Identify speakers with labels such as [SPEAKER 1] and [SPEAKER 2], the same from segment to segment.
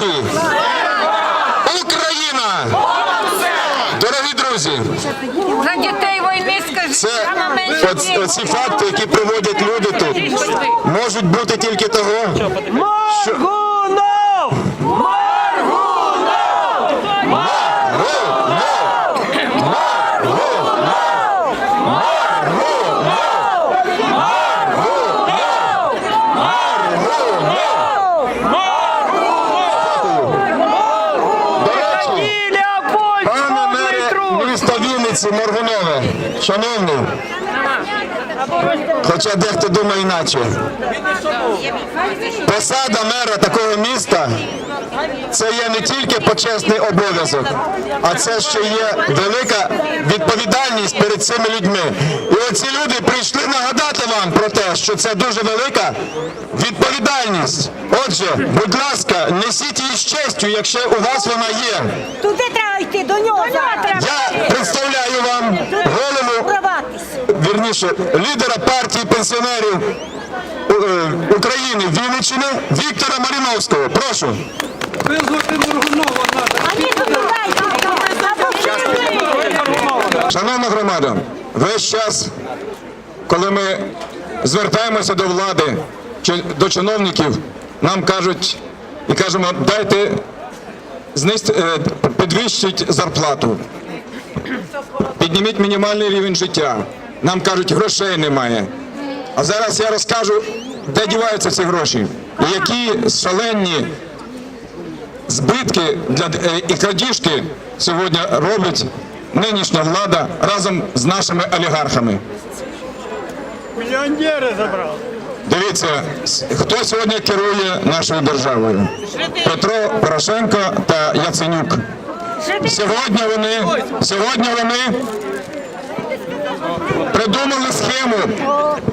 [SPEAKER 1] нації! Україна! Дорогі друзі,
[SPEAKER 2] За дітей війни скажіть,
[SPEAKER 1] це оці факти, які приводять люди тут, можуть бути тільки того, що
[SPEAKER 3] Моргунов!
[SPEAKER 1] до міста Моргунова. Шановний, хоча дехто думає іначе. Посада мера такого міста це є не тільки почесний обов'язок, а це ще є велика відповідальність перед цими людьми. І оці люди прийшли нагадати вам про те, що це дуже велика відповідальність. Отже, будь ласка, несіть її з честю, якщо у вас вона є.
[SPEAKER 4] Туди треба йти, до нього.
[SPEAKER 1] Я представляю вам голову вірніше, лідера партії пенсіонерів України Вінниччини Віктора Маріновського. Прошу. Шановна громада, весь час, коли ми звертаємося до влади чи до чиновників, нам кажуть і кажемо, дайте е, зарплату, підніміть мінімальний рівень життя. Нам кажуть, грошей немає. А зараз я розкажу, де діваються ці гроші, і які шалені збитки для е, і крадіжки сьогодні робить нинішня влада разом з нашими олігархами.
[SPEAKER 3] Мільйонери забрали.
[SPEAKER 1] Дивіться, хто сьогодні керує нашою державою? Петро Порошенко та Яценюк. Сьогодні вони, сьогодні вони придумали схему,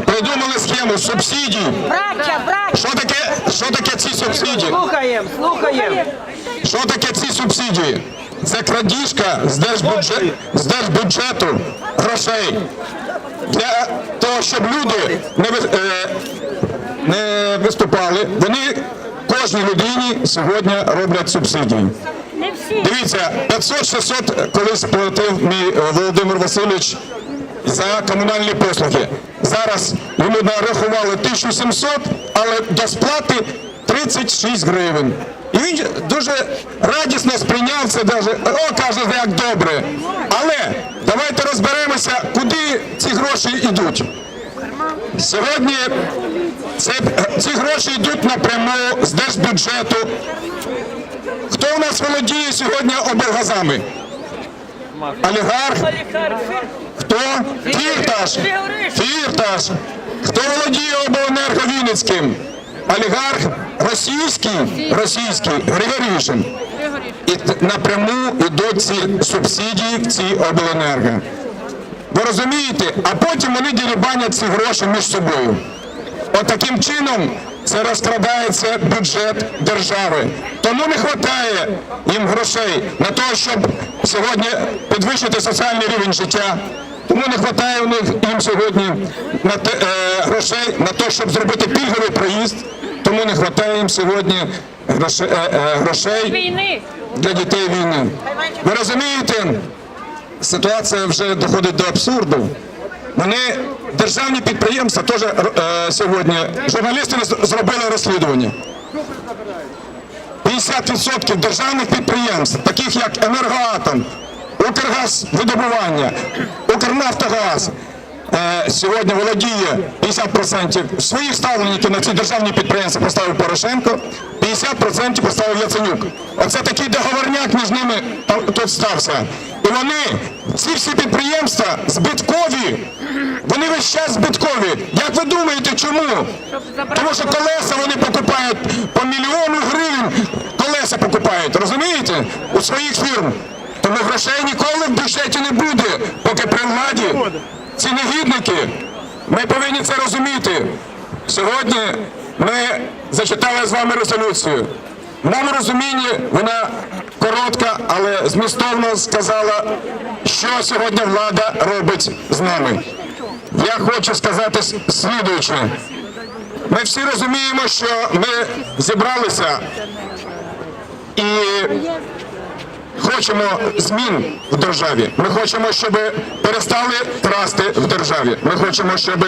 [SPEAKER 1] придумали схему субсидій.
[SPEAKER 4] Браття, браття.
[SPEAKER 1] Що таке, що таке ці субсидії?
[SPEAKER 3] Слухаємо, слухаємо.
[SPEAKER 1] Що таке ці субсидії? Це крадіжка з держбюджету, з держбюджету грошей для того, щоб люди не, ви- е, не виступали. Вони кожній людині сьогодні роблять субсидії. Дивіться, 500-600 колись платив мій Володимир Васильович за комунальні послуги. Зараз йому нарахували 1700, але до сплати 36 гривень. І він дуже радісно сприйняв це, даже, о, каже, як добре. Але давайте розберемося, куди ці гроші йдуть. Сьогодні це, ці гроші йдуть напряму з держбюджету Хто у нас володіє сьогодні облгазами? Олігарх? Хто? Фірташ. Фірташ. Хто володіє обленерго Вінницьким? Олігарх російський, російський Григорішин. І напряму йдуть ці субсидії в ці обленерго. Ви розумієте? А потім вони дірібанять ці гроші між собою. От таким чином це розкрадається бюджет держави. Тому не вистачає їм грошей на те, щоб сьогодні підвищити соціальний рівень життя. Тому не вистачає у них їм сьогодні на те, е, грошей на те, щоб зробити пільговий проїзд. Тому не вистачає їм сьогодні грошей, е, е, грошей для дітей війни. Ви розумієте, ситуація вже доходить до абсурду. Вони державні підприємства теж е, сьогодні журналісти зробили розслідування. 50% державних підприємств, таких як Енергоатом, Укргазвидобування, Укрнафтогаз, е, сьогодні володіє 50% своїх ставленників на ці державні підприємства поставив Порошенко, 50% поставив Яценюк. Оце такий договорняк між ними тут стався. І вони, ці всі підприємства збиткові, вони весь час збиткові. Як ви думаєте, чому? Тому що колеса вони покупають по мільйону гривень, колеса покупають, розумієте? У своїх фірм. Тому грошей ніколи в бюджеті не буде, поки при владі ці негідники. Ми повинні це розуміти. Сьогодні ми зачитали з вами резолюцію. В моєму розумінні вона коротка, але змістовно сказала, що сьогодні влада робить з нами. Я хочу сказати слідуюче. Ми всі розуміємо, що ми зібралися і хочемо змін в державі. Ми хочемо, щоб перестали красти в державі. Ми хочемо, щоб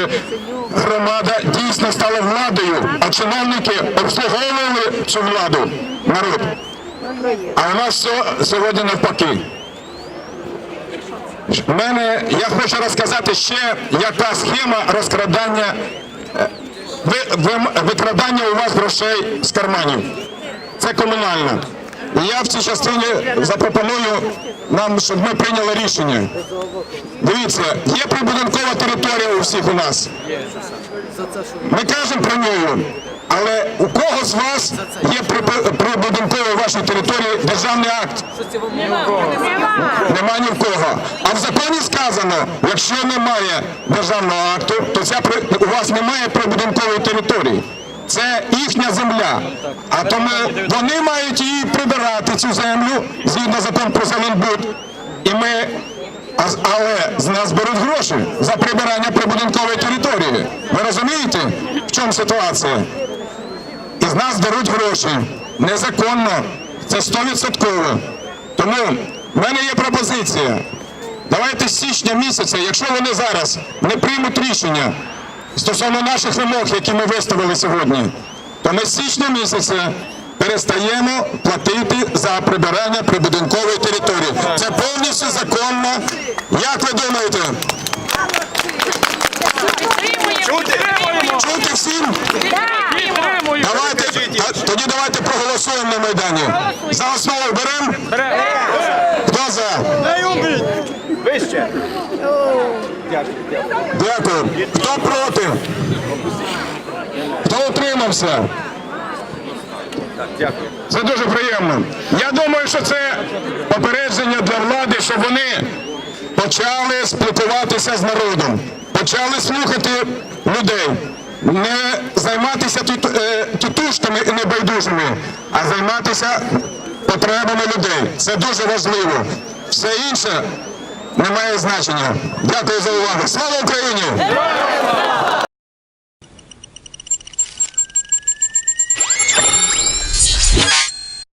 [SPEAKER 1] громада дійсно стала владою, а чиновники обслуговували цю владу, народ. А у нас все сьогодні навпаки. Мене я хочу розказати ще, яка схема розкрадання ви, ви- викрадання у вас грошей з карманів. Це комунальна. І я в цій частині запропоную нам, щоб ми прийняли рішення. Дивіться, є прибудинкова територія у всіх у нас. Ми кажемо про неї, але у кого з вас є прибу- прибудинковий вашій території державний акт? Нема ні в кого. А в законі сказано, якщо немає державного акту, то ця у вас немає прибудинкової території. Це їхня земля. А тому вони мають її прибирати цю землю згідно закону про Зеленбуд. І ми, але з нас беруть гроші за прибирання прибудинкової території. Ви розумієте, в чому ситуація? Нас беруть гроші. Незаконно. Це 100%. Тому в мене є пропозиція. Давайте з січня місяця, якщо вони зараз не приймуть рішення стосовно наших вимог, які ми виставили сьогодні, то ми з січня місяця перестаємо платити за прибирання прибудинкової території. Це повністю законно. Як ви думаєте? Чути всім? Давайте, а, тоді проголосуємо на Майдані. За основу беремо? Хто за?
[SPEAKER 3] Вище.
[SPEAKER 1] Дякую. Хто проти? Хто утримався?
[SPEAKER 3] Дякую.
[SPEAKER 1] Це дуже приємно. Я думаю, що це попередження для влади, щоб вони почали спілкуватися з народом, почали слухати людей, не займатися е, тітушками і небайдужими, а займатися потребами людей. Це дуже важливо. Все інше не має значення. Дякую за увагу. Слава Україні!